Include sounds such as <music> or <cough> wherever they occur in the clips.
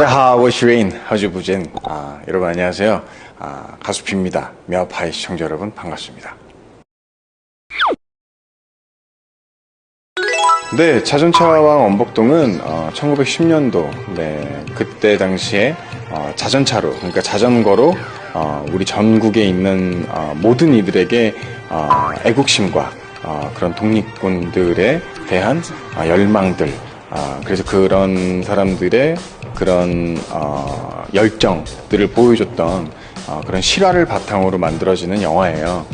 워시웨인 허즈부젠 아, 여러분 안녕하세요. 아, 가수 피입니다. 미아파이 시청자 여러분 반갑습니다. 네 자전차왕 원복동은 어, 1910년도 네, 그때 당시에 어, 자전차로 그러니까 자전거로 어, 우리 전국에 있는 어, 모든 이들에게 어, 애국심과 어, 그런 독립군들에 대한 어, 열망들 아, 그래서 그런 사람들의 그런 어, 열정들을 보여줬던 어, 그런 실화를 바탕으로 만들어지는 영화예요.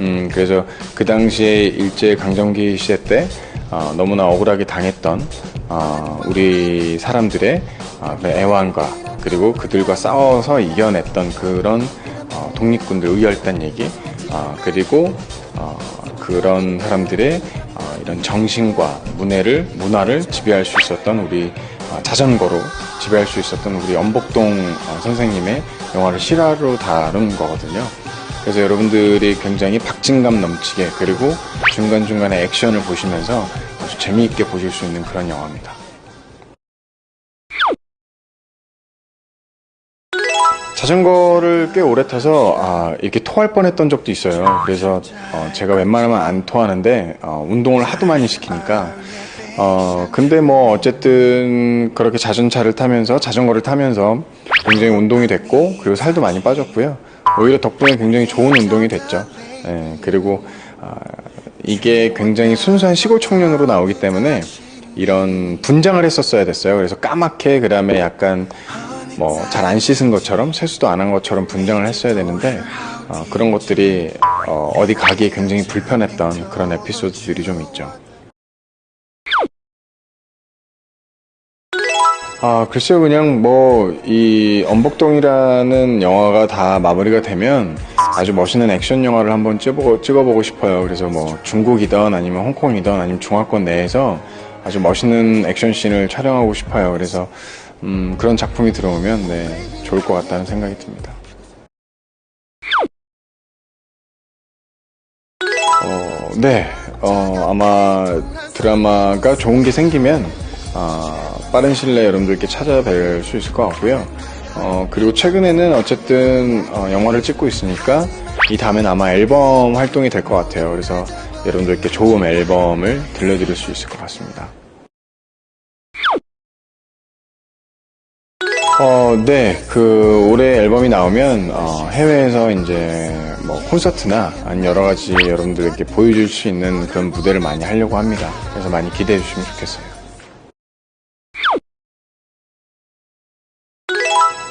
음, 그래서 그 당시에 일제 강점기 시대 때 어, 너무나 억울하게 당했던 어, 우리 사람들의 어, 그 애환과 그리고 그들과 싸워서 이겨냈던 그런 어, 독립군들 의열단 얘기 어, 그리고 어, 그런 사람들의 어, 이런 정신과 문해를 문화를 지배할 수 있었던 우리 어, 자전거로 지배할 수 있었던 우리 연복동 어, 선생님의 영화를 실화로 다룬 거거든요. 그래서 여러분들이 굉장히 박진감 넘치게 그리고 중간중간에 액션을 보시면서 아주 재미있게 보실 수 있는 그런 영화입니다. 자전거를 꽤 오래 타서 아, 이렇게 토할 뻔했던 적도 있어요. 그래서 어, 제가 웬만하면 안 토하는데 어, 운동을 하도 많이 시키니까 어, 근데 뭐 어쨌든 그렇게 자전차를 타면서 자전거를 타면서 굉장히 운동이 됐고 그리고 살도 많이 빠졌고요. 오히려 덕분에 굉장히 좋은 운동이 됐죠. 예, 그리고 아, 이게 굉장히 순수한 시골 청년으로 나오기 때문에 이런 분장을 했었어야 됐어요. 그래서 까맣게 그 다음에 약간 뭐 잘 안 씻은 것처럼 세수도 안 한 것처럼 분장을 했어야 되는데 어, 그런 것들이 어, 어디 가기에 굉장히 불편했던 그런 에피소드들이 좀 있죠. 아, 글쎄요, 그냥 뭐, 이, 엄복동이라는 영화가 다 마무리가 되면 아주 멋있는 액션 영화를 한번 찍어보고, 찍어보고 싶어요. 그래서 뭐, 중국이든 아니면 홍콩이든 아니면 중화권 내에서 아주 멋있는 액션 씬을 촬영하고 싶어요. 그래서, 음, 그런 작품이 들어오면, 네, 좋을 것 같다는 생각이 듭니다. 어, 네, 어, 아마 드라마가 좋은 게 생기면, 아, 빠른 시일 내에 여러분들께 찾아뵐 수 있을 것 같고요. 어, 그리고 최근에는 어쨌든 어, 영화를 찍고 있으니까 이 다음엔 아마 앨범 활동이 될 것 같아요. 그래서 여러분들께 좋은 앨범을 들려드릴 수 있을 것 같습니다. 어, 네. 그, 올해 앨범이 나오면, 어, 해외에서 이제, 뭐, 콘서트나, 아니면 여러 가지 여러분들에게 보여줄 수 있는 그런 무대를 많이 하려고 합니다. 그래서 많이 기대해 주시면 좋겠어요.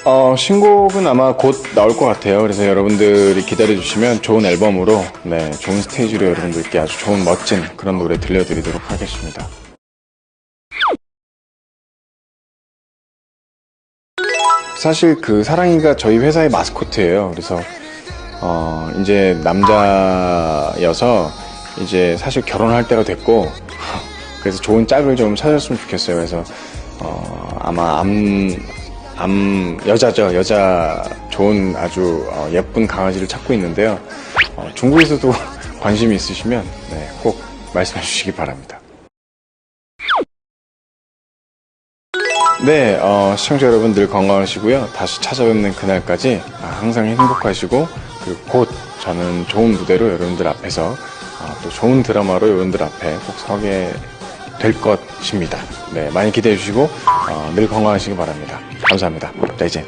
어, 신곡은 아마 곧 나올 것 같아요. 그래서 여러분들이 기다려 주시면 좋은 앨범으로, 네, 좋은 스테이지로 여러분들께 아주 좋은 멋진 그런 노래 들려드리도록 하겠습니다. 사실 그 사랑이가 저희 회사의 마스코트예요. 그래서 어 이제 남자여서 이제 사실 결혼할 때가 됐고 <laughs> 그래서 좋은 짝을 좀 찾았으면 좋겠어요. 그래서 어 아마 암, 암 여자죠. 여자 좋은 아주 어, 예쁜 강아지를 찾고 있는데요. 어, 중국에서도 <laughs> 관심이 있으시면 네, 꼭 말씀해 주시기 바랍니다. 네, 어, 시청자 여러분 늘 건강하시고요. 다시 찾아뵙는 그날까지 아, 항상 행복하시고 그리고 곧 저는 좋은 무대로 여러분들 앞에서 아, 또 좋은 드라마로 여러분들 앞에 꼭 서게 될 것입니다. 네, 많이 기대해 주시고 어, 늘 건강하시기 바랍니다. 감사합니다. 자, 이제